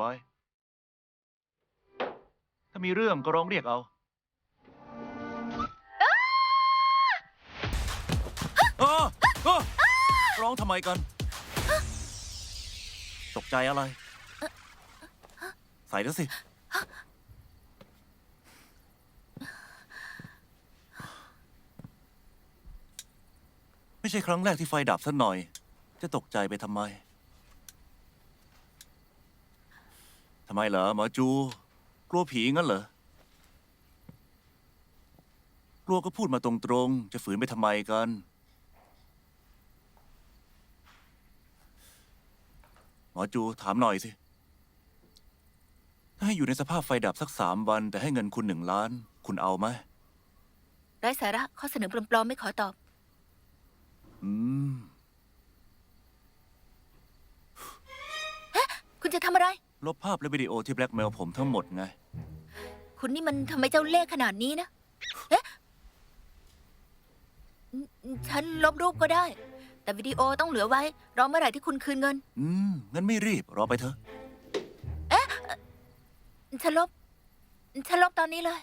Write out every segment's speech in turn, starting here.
บอยถ้ามีเรื่องก็ร้องเรียกเอาออเออร้องทำไมกัน ตกใจอะไร ใส่แล้วสิ ไม่ใช่ครั้งแรกที่ไฟดับซะหน่อย จะตกใจไปทำไม ทำไมเหรอหมอจู กลัวผีงั้นเหรอ กลัวก็พูดมาตรงๆ จะฝืนไปทำไมกัน หมอจูถามหน่อยสิ ถ้าให้อยู่ในสภาพไฟดับสักสามวัน แต่ให้เงินคุณหนึ่งล้าน คุณเอาไหม ไร้สาระข้อเสนอปลอมๆไม่ขอตอบ อืม จะทำอะไร ลบภาพและวิดีโอที่แบล็กเมลผมทั้งหมดไง คุณนี่มันทำไมเจ้าเล่ห์ขนาดนี้นะ เอ๊ะอืมฉันลบรูปก็ได้ แต่วิดีโอต้องเหลือไว้ รอเมื่อไหร่ที่คุณคืนเงิน อืม งั้นไม่รีบ รอไปเถอะ ฉันลบ ฉันลบตอนนี้เลย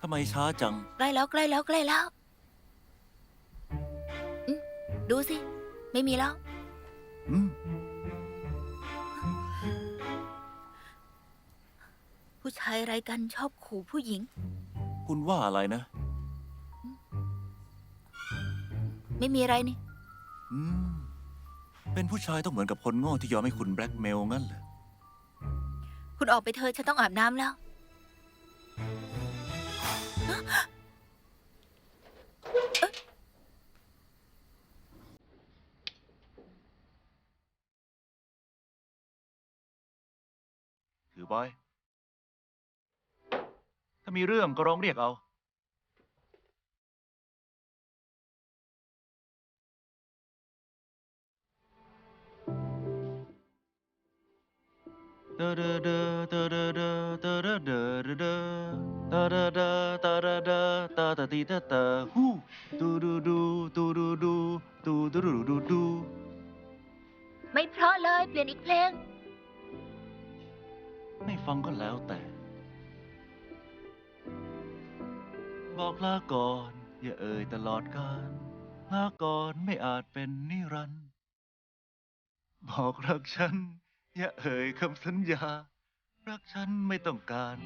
ทำไมช้าจัง ใกล้แล้วใกล้แล้วใกล้แล้วอืม ดูสิ ไม่มีแล้ว อืมผู้ชายอะไรกันชอบขู่ผู้หญิง คุณว่าอะไรนะ ไม่มีอะไรนี่ อืม เป็นผู้ชายต้องเหมือนกับคนโง่ที่ยอมให้คุณแบล็กเมลงั้นเหรอ คุณออกไปเถอะฉันต้องอาบน้ำแล้ว ถือบอยถ้ามีเรื่องก็ร้องเรียกเอา เดอเดอเดอเดอเดอเดอเดอเดอเดอเดอตาดาดาตาดาดาตาตาตีตาตาฮู้ดูดูดูดูดูดูดูดูดูดูดูไม่เพราะเลยเปลี่ยนอีกเพลง ฟังก็แล้วแต่ บอกลาก่อน อย่าเอ่ยตลอดกาลลาก่อนไม่อาจเป็นนิรันดร์บอกรักฉัน อย่าเอ่ยคำสัญญา รักฉันไม่ต้องการ